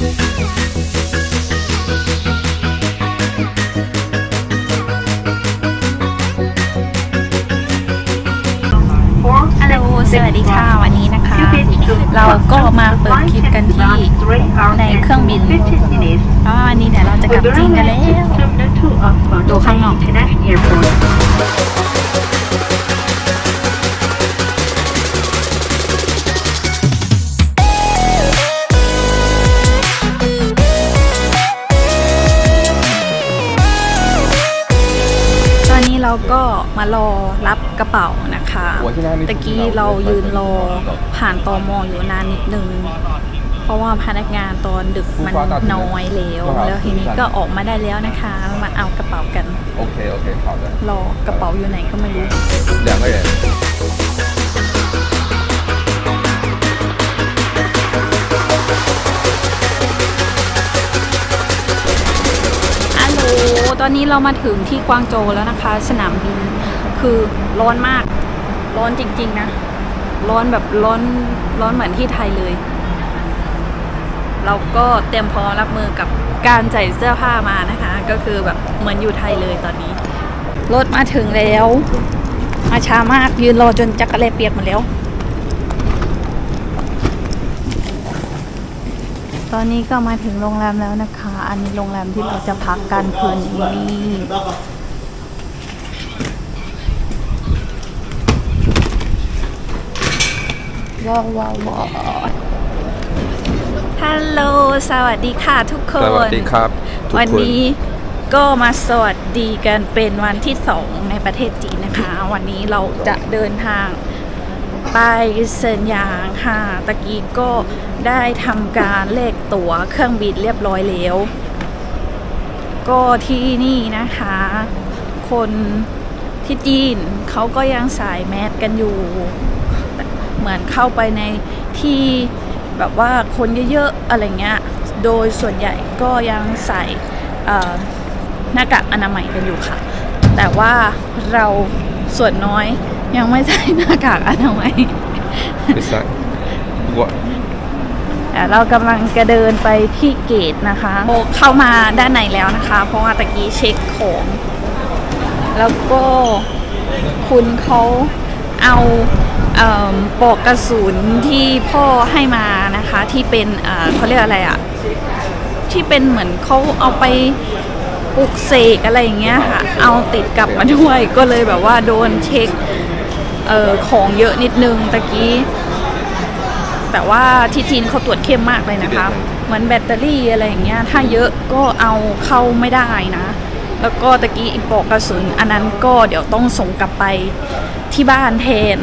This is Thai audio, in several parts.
ฮัลโหลสวัสดีค่ะ วันนี้นะคะ เราก็มาเปิดคลิปกันที่ในเครื่องบินเพราะว่าวันนี้เดี๋ยวเราจะกลับจีนกันแล้วดูข้างนอก มารอรับกระเป๋านะคะตะกี้เรายืนรอผ่านตอมออยู่นานนิดนึง เพราะว่าพนักงานตอนดึกมันน้อยแล้วแล้วทีนี้ก็ออกมาได้แล้วนะคะ มาเอากระเป๋ากัน โอเคโอเคครรอกระเป๋าอยู่ไหนก็ไม่รู้อย่างไรตอนนี้เรามาถึงที่กวางโจแล้วนะคะ สนามบิน คือร้อนมาก ร้อนจริง ๆ นะ ร้อนแบบร้อนร้อนเหมือนที่ไทยเลย เราก็เตรียมพร้อมรับมือกับการใส่เสื้อผ้ามานะคะ ก็คือแบบเหมือนอยู่ไทยเลยตอนนี้ รถมาถึงแล้ว มาช้ามากยืนรอจนจักรแลเปียกหมดแล้ว ตอนนี้ก็มาถึงโรงแรมแล้วนะคะ อันนี้โรงแรมที่เราจะพักกันคืนนี้ ว้าวว้าวว้าวฮัลโหลสวัสดีค่ะทุกคน สวัสดีครับทุกคนวันนี้ก็มาสวัสดีกันเป็นวันที่สองในประเทศจีนนะคะ วันนี้เราจะเดินทางไปเซินหยางค่ะตะกี้ก็ได้ทำการเลขตั๋วเครื่องบินเรียบร้อยแล้ว ก็ที่นี่นะคะ คนที่จีนเขาก็ยังใส่แมสกันอยู่ เหมือนเข้าไปในที่แบบว่าคนเยอะๆอะไรเงี้ย โดยส่วนใหญ่ก็ยังใส่หน้ากากอนามัยกันอยู่ค่ะ แต่ว่าเราส่วนน้อยยังไม่ใส่หน้ากากอนามัย It's like what เรากำลังจะเดินไปที่เกตนะคะโอเข้ามาด้านในแล้วนะคะ เพราะว่าตะกี้เช็คของ แล้วก็คุณเขาเอา ปลอกกระสุนที่พ่อให้มานะคะที่เป็นเขาเรียกอะไรอะที่เป็นเหมือนเขาเอาไปปลุกเสกอะไรอย่างเงี้ยค่ะ เอาติดกลับมาด้วยก็เลยแบบว่าโดนเช็คออของเยอะนิดนึงตะกี้ แต่ว่าที่จีนเขาตรวจเข้มมากเลยนะคะ เหมือนแบตเตอรี่อะไรอย่างเงี้ย ถ้าเยอะก็เอาเข้าไม่ได้นะ แล้วก็ตะกี้อีปอกกระสุน อันนั้นก็เดี๋ยวต้องส่งกลับไปที่บ้านแทน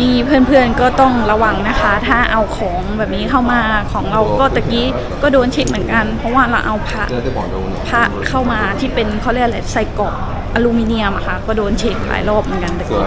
นี่เพื่อนๆก็ต้องระวังนะคะ ถ้าเอาของแบบนี้เข้ามาของเราก็ตะกี้ก็โดนชิดเหมือนกัน เพราะว่าเราเอาพระพระเข้ามาที่เป็นเขาเรียกอะไรใส่กรอบอลูมิเนียมอะค่ะก็โดนเช็คหลายรอบเหมือนกันตะกี้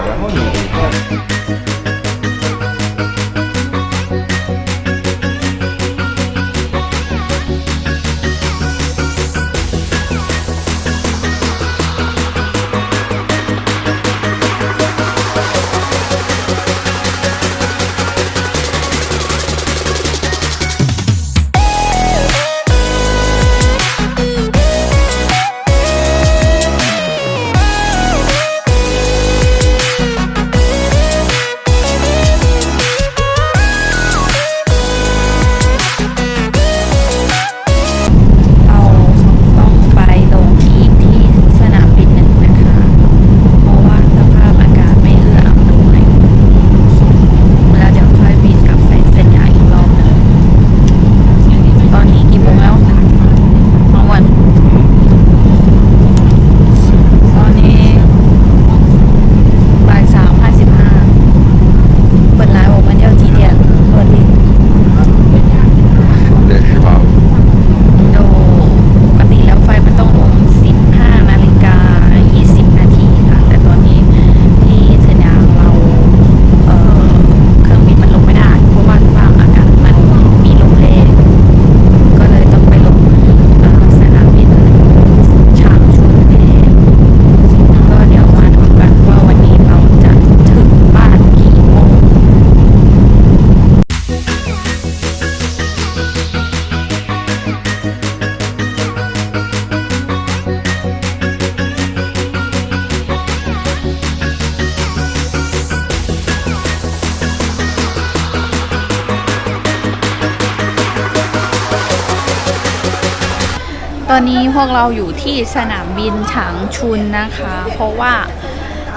อนนี้พวกเราอยู่ที่สนามบินฉางชุนนะคะ เพราะว่า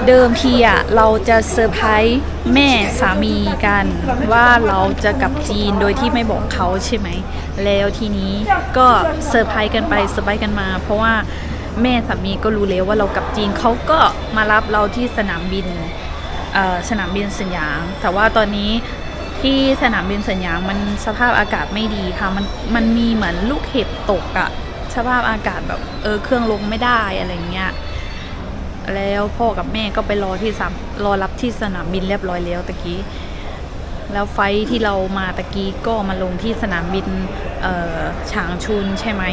เดิมทีอะเราจะเซอร์ไพรส์แม่สามีกันว่าเราจะกลับจีนโดยที่ไม่บอกเขาใช่ไหม แล้วทีนี้ก็เซอร์ไพรส์กันไปเซอร์ไพรส์กันมา เพราะว่าแม่สามีก็รู้แล้วว่าเรากลับจีนเขาก็มารับเราที่สนามบินสนามบินสัญญางแต่ว่าตอนนี้ที่สนามบินสัญญางมันสภาพอากาศไม่ดีค่ะมันมันมีเหมือนลูกเห็บตกอะ สภาพอากาศแบบเออเครื่องลงไม่ได้อะไรเงี้ยแล้วพ่อกับแม่ก็ไปรอที่สามรอรับที่สนามบินเรียบร้อยแล้วตะกี้ แล้วไฟที่เรามาตะกี้ก็มาลงที่สนามบินเออฉางชุนใช่ไหม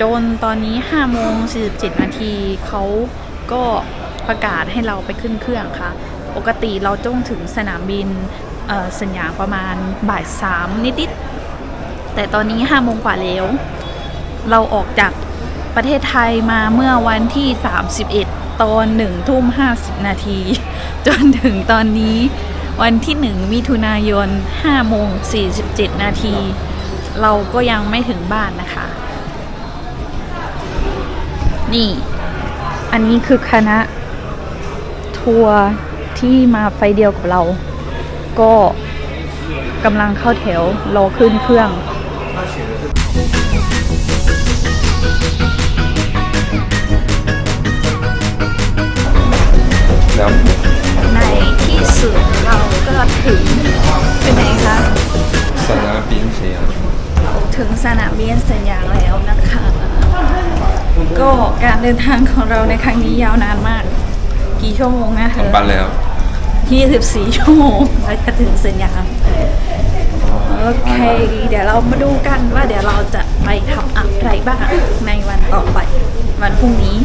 จนตอนนี้5โมง47นาทีเขาก็ประกาศให้เราไปขึ้นเครื่องค่ะ ปกติเราต้องถึงสนามบินสัญญาประมาณบ่ายสามนิดๆแต่ตอนนี้5โมงกว่าแล้ว เราออกจากประเทศไทยมาเมื่อวันที่ 31 ตอน1ทุ่ม50 นาที จนถึงตอนนี้วันที่ 1 มิถุนายน5โมง47 นาที เราก็ยังไม่ถึงบ้านนะคะ นี่ อันนี้คือคณะ ทัวร์ที่มาไฟเดียวกับเรา ก็กำลังเข้าแถวรอขึ้นเครื่อง แล้วในที่สุดเราก็ถึงที่ไหนคะสนามบินเสียงถึงสนามบินสัญญางแล้วนะคะ ก็การเดินทางของเราในครั้งนี้ยาวนานมาก กี่ชั่วโมงนะเธทำอบัตรแล้ว24 ชั่วโมงแล้วจะถึงสัญญางโอเค เดี๋ยวเรามาดูกันว่าเดี๋ยวเราจะไปทำอะไรบ้างในวันต่อไป วันพรุ่งนี้